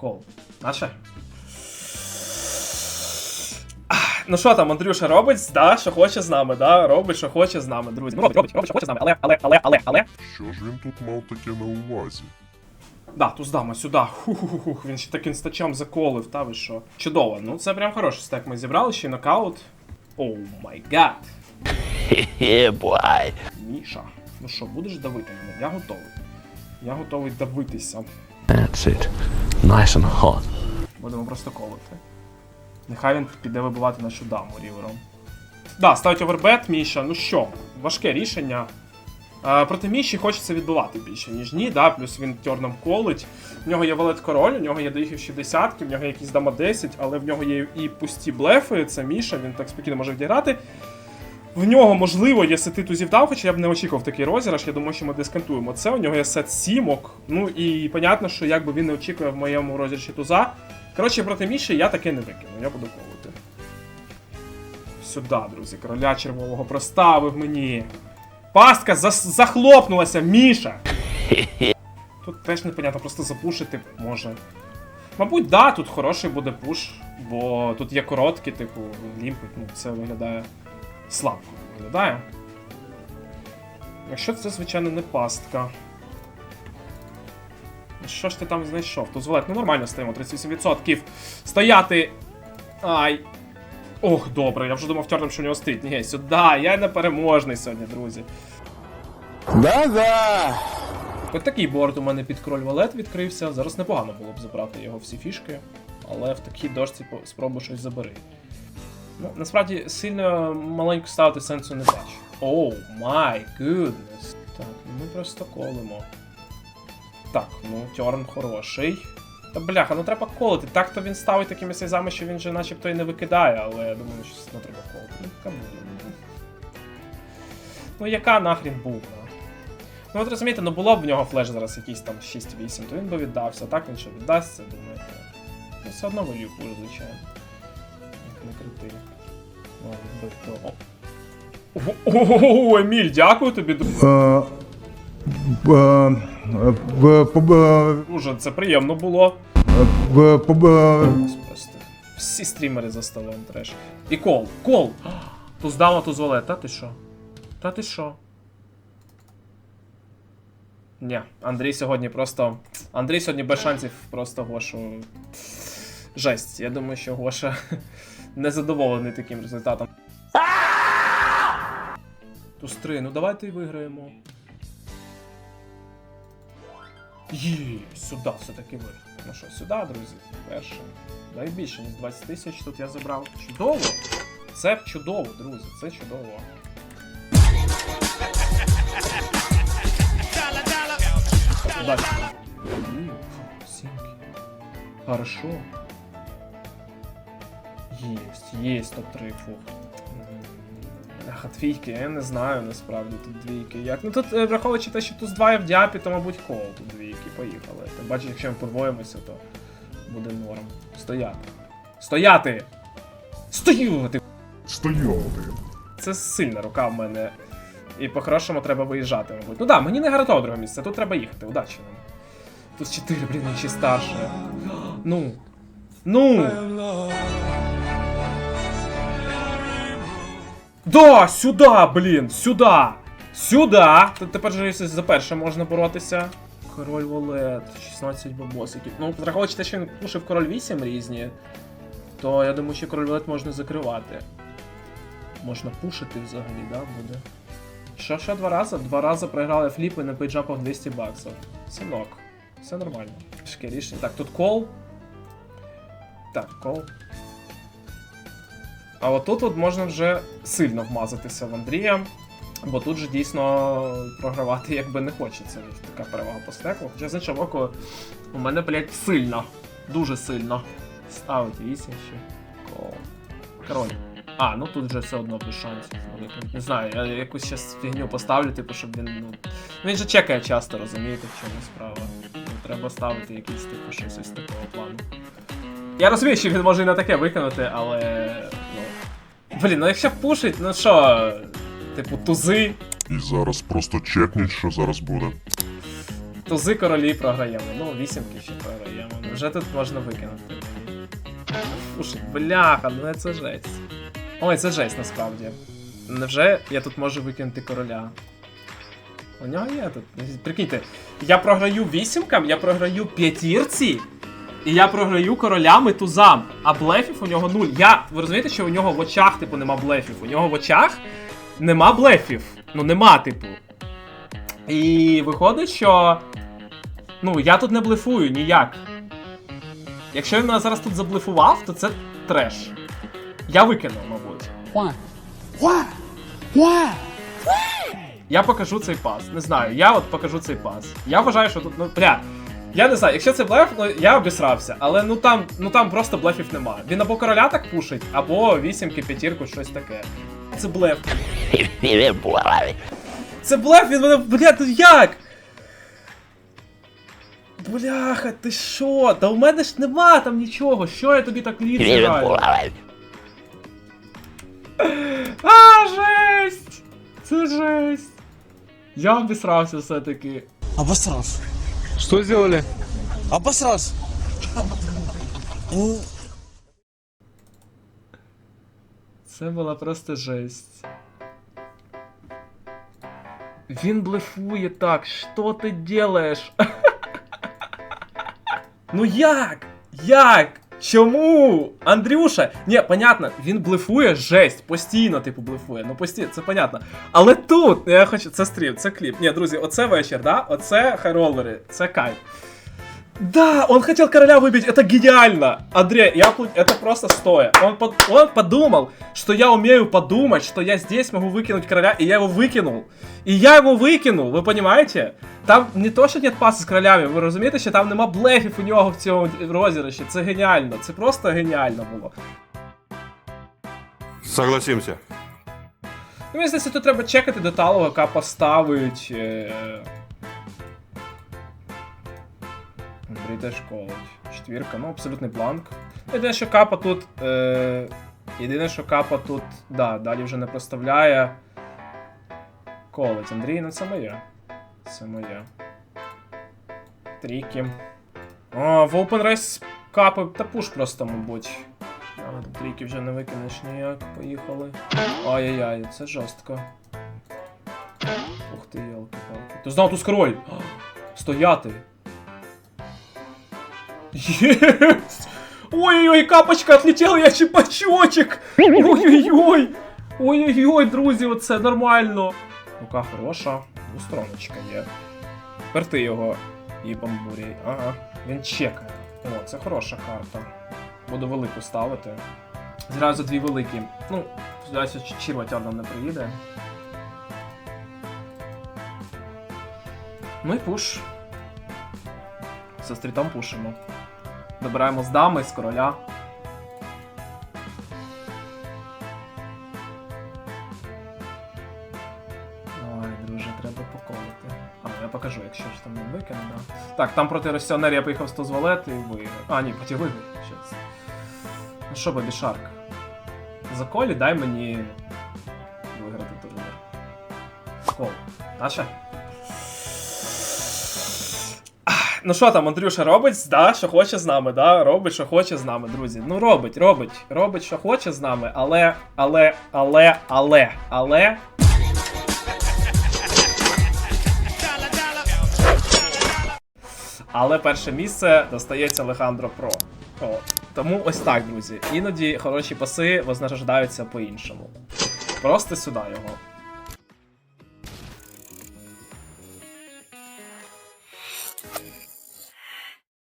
Кол. Наше? Ну що там, Андрюша робить, да, що хоче з нами, да? Робить, що хоче з нами, друзі. Ну, робить, робить, робить, що хоче з нами, але, але, але, але, але. Що ж він тут мав таке на увазі? Да, туз дама сюди. Хух-хух-хух. Він ще так інстачам заколив, та ви що. Чудово. Ну це прям хороший стек ми зібрали, ще й нокаут. Оу май гад. Boy. Міша. Ну що, будеш давити мене? Я готовий. Я готовий давитися. That's it. Nice and hot. Будемо просто колити. Нехай він піде вибивати нашу даму рівером. Да, ставить овербет, Міша. Ну що, важке рішення. Е, проти Міші хочеться відбивати більше, ніж ні, да, плюс він терном колить. В нього є валет король, у нього є доїхавші десятки, в нього є якісь дама 10, але в нього є і пусті блефи, це Міша, він так спокійно може відіграти. В нього, можливо, є сети тузів дав, хоча я б не очікував такий розіграш, я думаю, що ми дисконтуємо це. У нього є сет сімок. Ну і понятно, що якби він не очікував в моєму розіграші туза. Коротше, проти Міші я таки не викину, я буду колити. Сюди, друзі, короля червового проставив мені. Пастка зас- захлопнулася, Міша! Тут теж непонятно, просто запушити може. Мабуть, да, тут хороший буде пуш, бо тут є короткі, типу, лімпить, ну це виглядає слабко виглядає. Якщо це, звичайно, не пастка. Що ж ти там знайшов? Дозволет, ну нормально стоїмо, 38%. Стояти. Ай. Ох, добре, я вже думав тернем, що у нього стоїть. Ні, сюди, я непереможний сьогодні, друзі. Да-да. От такий борт у мене під кроль валет відкрився. Зараз непогано було б забрати його всі фішки, але в такій дошці спробуй щось забери. Ну, насправді сильно маленько ставити сенсу не бачу. Оу, май гуднес. Так, ми просто колимо. Так, ну, терн хороший. Та бляха, ну треба колити. Так то він ставить такими сейзами, що він же начебто і не викидає, але я думаю, що не треба колити. Ну, камон. ну. Яка нахрін бубна? Ну от розумієте, ну було б в нього флеш зараз якийсь там 6-8, то він би віддався. Так він що віддасться, думаєте. Ну все одно хуже, звичайно. То. О. Еміль, дякую тобі, друже. Е, е, е, це приємно було. Всі стрімери за столом треш. І кол, кол! Туз дама, туз валет, та ти що? Та ти що? Ні, Андрій сьогодні просто. Андрій сьогодні без шансів просто Гошу. Жесть. Я думаю, що Гоша незадоволений таким результатом. Туз 3, ну давайте виграємо. Є, сюди все-таки виграв. Ну що, сюди, друзі, перше. Дай більше, ніж 20 тисяч тут я забрав. Чудово! Це чудово, друзі, це чудово. Удачі. Хорошо. Єсть, єсть топ-3, фух. Ах, двійки, я не знаю насправді тут двійки. Як? Ну тут, е, враховуючи те, що тут 2 в діапі, то мабуть кол тут двійки, поїхали. Тим бачиш, якщо ми подвоїмося, то буде норм. Стояти. Стояти! Стояти! Стояти. Це сильна рука в мене. І по-хорошому треба виїжджати, мабуть. Ну да, мені не гарантовано друге місце, тут треба їхати, удачі нам. Тут 4, блін, інші старше. Ну. Ну! Да, сюди, блін! Сюди! Тут тепер же за перше можна боротися. Король Валет, 16 бабосиків. Ну, враховуючи те, що він пушив король 8 різні, то я думаю, що король Валет можна закривати. Можна пушити взагалі, да, буде. Що, що два рази? Два рази програли фліпи на пейджапах 200 баксів. Синок. Все нормально. Шке рішення. Так, тут кол. Так, кол. А отут от можна вже сильно вмазатися в Андрія. Бо тут же дійсно програвати якби не хочеться. Така перевага по стеку. Хоча з іншого боку, у мене, блядь, сильно. Дуже сильно. Ставить 8 ще. Кол. Король. А, ну тут вже все одно без шансів. Не знаю, я якусь щас фігню поставлю, типу, щоб він. Ну... Він же чекає часто, розумієте, в чому справа. Ну, треба ставити якийсь типу щось із такого плану. Я розумію, що він може і на таке виконати, але. Ну. Блін, ну якщо пушить, ну що, типу, тузи. І зараз просто чекніть, що зараз буде. Тузи королі програємо. Ну, вісімки ще програємо. Вже тут можна викинути. Слушай, бляха, ну це жесть. Ой, це жесть насправді. Невже я тут можу викинути короля? У нього є тут. Прикиньте, я програю вісімкам, я програю п'ятірці, і я програю королями тузам, а блефів у нього нуль. Я. Ви розумієте, що у нього в очах, типу, нема блефів. У нього в очах нема блефів. Ну, нема, типу. І виходить, що. Ну, я тут не блефую ніяк. Якщо він мене зараз тут заблефував, то це треш. Я викинув, мабуть. Я покажу цей пас. Не знаю, я от покажу цей пас. Я вважаю, що тут, ну, бля. Я не знаю, якщо це блеф, ну я обісрався, але ну там, ну там просто блефів немає. Він або короля так пушить, або вісімки, п'ятірку, щось таке. Це блеф. Це блеф, він мене. Бля, ну як? Бляха, ти що? Та у мене ж нема там нічого. Що я тобі так літ граю? А, жесть! Це жесть. Я обісрався все-таки. Обосрался. Что сделали? Обосрался. Це була просто жесть. Він блефує так. Що ти делаєш? ну як? Як? Чому? Андрюша, ні, понятно, він блефує жесть, постійно, типу, блефує. Ну постійно, це понятно. Але тут, я хочу. Це стрім, це кліп. Ні, друзі, оце вечір, да? Оце хайролери, це кайф. Да, он хотел короля выбить, это гениально! Андрей, я тут, это просто стоя. Он, под- он подумал, что я умею подумать, что я здесь могу выкинуть короля, и я его выкинул. И я его выкинул, вы понимаете? Там не то, що нет паси з королями, ви розумієте, що там нема блефів у нього в цьому розіграші. Це геніально, це просто геніально було. Согласимся. Ну, Мені здається, тут треба чекати деталого, яка поставить. Е... Андрій теж. Четвірка, ну абсолютний бланк. Єдине, що капа тут. Е... Єдине, що капа тут. Да, далі вже не проставляє. Колить. Андрій, ну це моє. Це моє. Тріки. О, в Open Race капи та пуш просто, мабуть. Але тут трійки вже не викинеш ніяк. Поїхали. Ай-яй-яй, це жорстко. Ух ти, ялки-палки. Ти знав тут король! Стояти! Єсть! Ой-ой-ой, капочка отлетела, я чепачочек! Ой-ой-ой! Ой-ой-ой, друзі, оце нормально! Рука хороша, устроночка є. Перти його і бамбурій. Ага, він чекає. О, це хороша карта. Буду велику ставити. Зразу дві великі. Ну, сподіваюся, що Чірватяр нам не приїде. Ну і пуш. Зі стрітом пушимо. Добираємо з дами, з короля. Ой, друже, треба поколити. А, я покажу, якщо ж там не викине, да. Так, там проти Росіонер я поїхав 100 з і виграв. А, ні, проти виграв. Щас. Ну що, Бабі Шарк? За колі дай мені виграти турнір. Кол. Таша? Ну що там, Андрюша робить, да, що хоче з нами, да? Робить, що хоче з нами, друзі. Ну робить, робить, робить, що хоче з нами, але, але, але, але, але. Але перше місце достається Алехандро Про. О, тому ось так, друзі. Іноді хороші паси вознаграждаються по-іншому. Просто сюди його.